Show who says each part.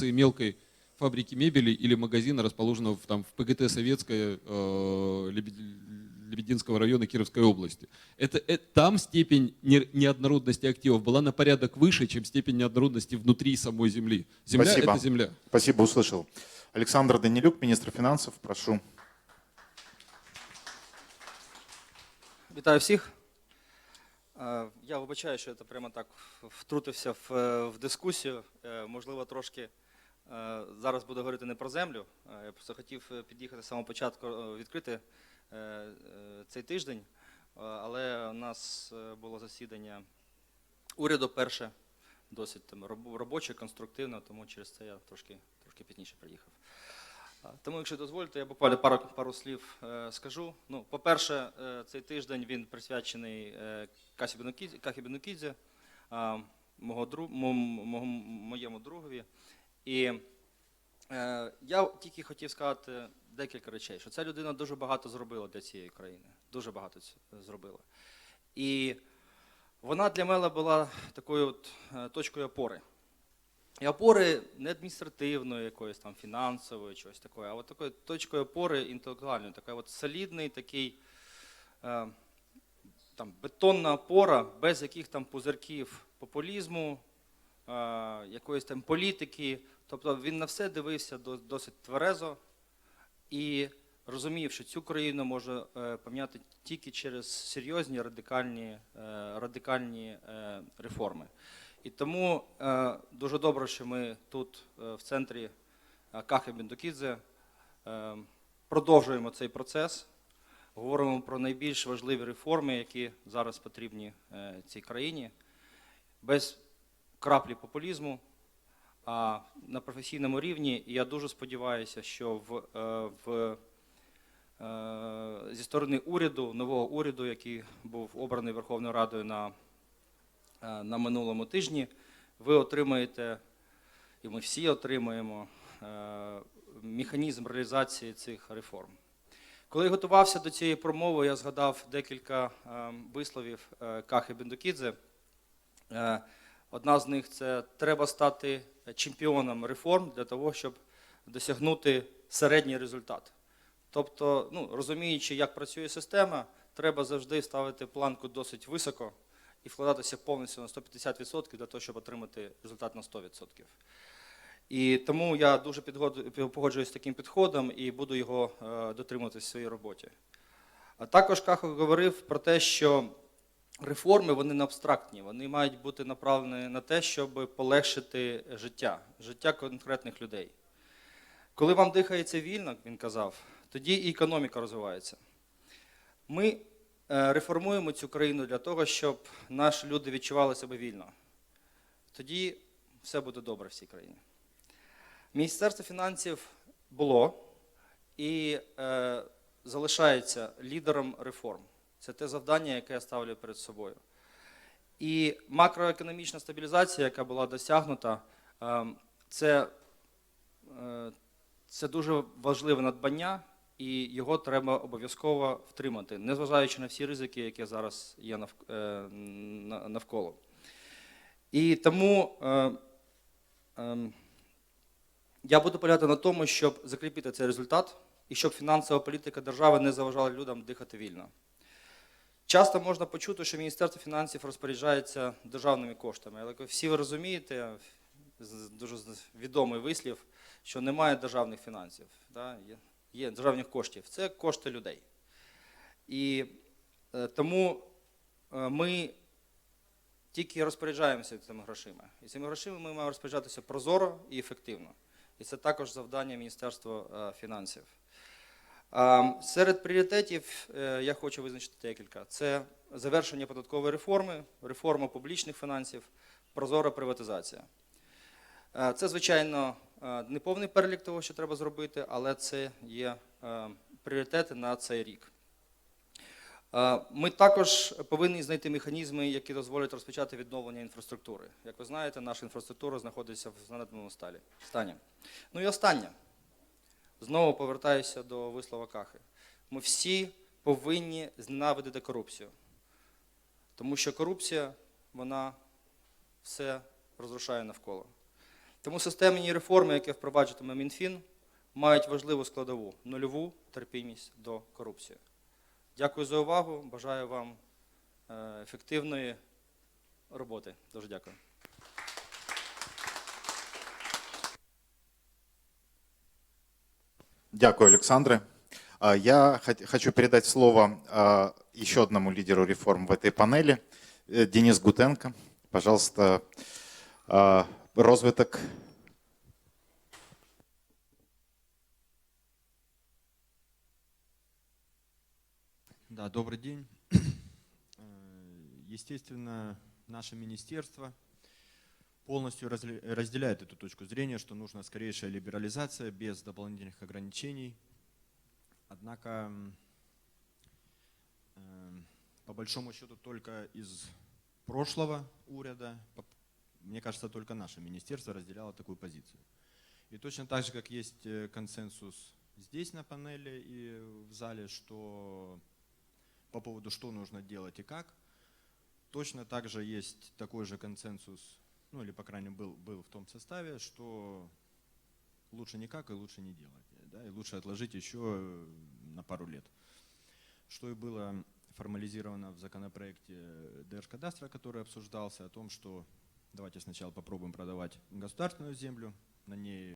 Speaker 1: мелкой фабрики мебели или магазина, расположенного в, там, в ПГТ Советская э, Лебед- Лебединского района Кировской области. Это, э, там степень не- неоднородности активов была на порядок выше, чем степень неоднородности внутри самой земли. Земля
Speaker 2: Спасибо.
Speaker 1: это земля.
Speaker 2: Спасибо, услышал. Александр Данилюк, министр финансов, прошу.
Speaker 3: Вітаю всіх. Е, Я вибачаю, що я прямо так втрутився в, е, в дискусію. Е, Можливо, трошки зараз буду говорити не про землю. Я просто хотів під'їхати з самого початку відкрити цей тиждень. Але у нас було засідання уряду перше, досить там робоче, конструктивне, тому через це я трошки, трошки пізніше приїхав. Тому, якщо дозволите, я буквально пару, пару слів е, скажу. Ну, по-перше, е, цей тиждень він присвячений е, Касі Бенукідзе- Кахі Бенукідзе, а, мого дру, мо- мого- моєму другові. І е, я тільки хотів сказати декілька речей, що ця людина дуже багато зробила для цієї країни. Дуже багато зробила. І вона для мене була такою от, е, точкою опори. І опори не адміністративної, якоїсь там фінансової, чогось такої, а от такою точкою опори інтелектуальної, така от солідний такий е, там, бетонна опора, без яких там пузирків популізму, е, якоїсь там політики. Тобто він на все дивився досить тверезо і розумів, що цю країну може е, поміняти тільки через серйозні радикальні, е, радикальні е, реформи. І тому е, дуже добре, що ми тут, е, в центрі е, Кахи Бендукідзе, е, продовжуємо цей процес, говоримо про найбільш важливі реформи, які зараз потрібні е, цій країні, без краплі популізму, а на професійному рівні. І я дуже сподіваюся, що в, е, в, е, зі сторони уряду, нового уряду, який був обраний Верховною Радою на на минулому тижні, ви отримаєте, і ми всі отримаємо е, механізм реалізації цих реформ. Коли я готувався до цієї промови, я згадав декілька е, висловів е, Кахи Бендукідзе. Е, Одна з них це треба стати чемпіоном реформ для того, щоб досягнути середній результат. Тобто, ну, розуміючи, як працює система, треба завжди ставити планку досить високо і вкладатися повністю на 150% для того, щоб отримати результат на 100%. І тому я дуже погоджуюсь з таким підходом і буду його е, дотримуватися в своїй роботі. А також Кахо говорив про те, що реформи вони не абстрактні, вони мають бути направлені на те, щоб полегшити життя, життя конкретних людей. Коли вам дихається вільно, він казав, тоді і економіка розвивається. Ми реформуємо цю країну для того, щоб наші люди відчували себе вільно. Тоді все буде добре в цій країні. Міністерство фінансів було і е, залишається лідером реформ. Це те завдання, яке я ставлю перед собою. І макроекономічна стабілізація, яка була досягнута, е, це, е, це дуже важливе надбання, і його треба обов'язково втримати, незважаючи на всі ризики, які зараз є е, на- навколо. І тому е, ем, я буду полягати на тому, щоб закріпити цей результат і щоб фінансова політика держави не заважала людям дихати вільно. Часто можна почути, що Міністерство фінансів розпоряджається державними коштами. Але всі ви розумієте, дуже відомий вислів, що немає державних фінансів? Є, державних коштів. Це кошти людей. І е, тому е, ми тільки розпоряджаємося цими грошима. І цими грошима ми маємо розпоряджатися прозоро і ефективно. І це також завдання Міністерства е, фінансів. Серед пріоритетів я хочу визначити декілька: це завершення податкової реформи, реформа публічних фінансів, прозора приватизація. Це, звичайно, е, не повний перелік того, що треба зробити, але це є е, пріоритети на цей рік. Е, Ми також повинні знайти механізми, які дозволять розпочати відновлення інфраструктури. Як ви знаєте, наша інфраструктура знаходиться в занедбаному стані. Ну і останнє. Знову повертаюся до вислова Кахи. Ми всі повинні зненавидити корупцію. Тому що корупція, вона все розрушає навколо. Тому системні реформи, які впроваджуватиме Мінфін, мають важливу складову нульову терпімість до корупції. Дякую за увагу. Бажаю вам е, ефективної роботи. Дуже дякую.
Speaker 2: Дякую, Александре. Я хочу передать слово еще одному лидеру реформ в этой панели, э, Денис Гутенко. Пожалуйста, розвиток.
Speaker 4: Да, добрый день. Э, Естественно, наше министерство полностью разделяет эту точку зрения, что нужна скорейшая либерализация без дополнительных ограничений. Однако, э, по большому счету, только из прошлого уряда, мне кажется, только наше министерство разделяло такую позицию. И точно так же, как есть э, консенсус здесь на панели и в зале, что по поводу, что нужно делать и как. Точно так же есть такой же консенсус, ну или, по крайней мере, был, был в том составе, что лучше никак и лучше не делать. Да, и лучше отложить еще э, на пару лет. Что и было формализировано в законопроекте Держкадастра, который обсуждался, о том, что давайте сначала попробуем продавать государственную землю, на ней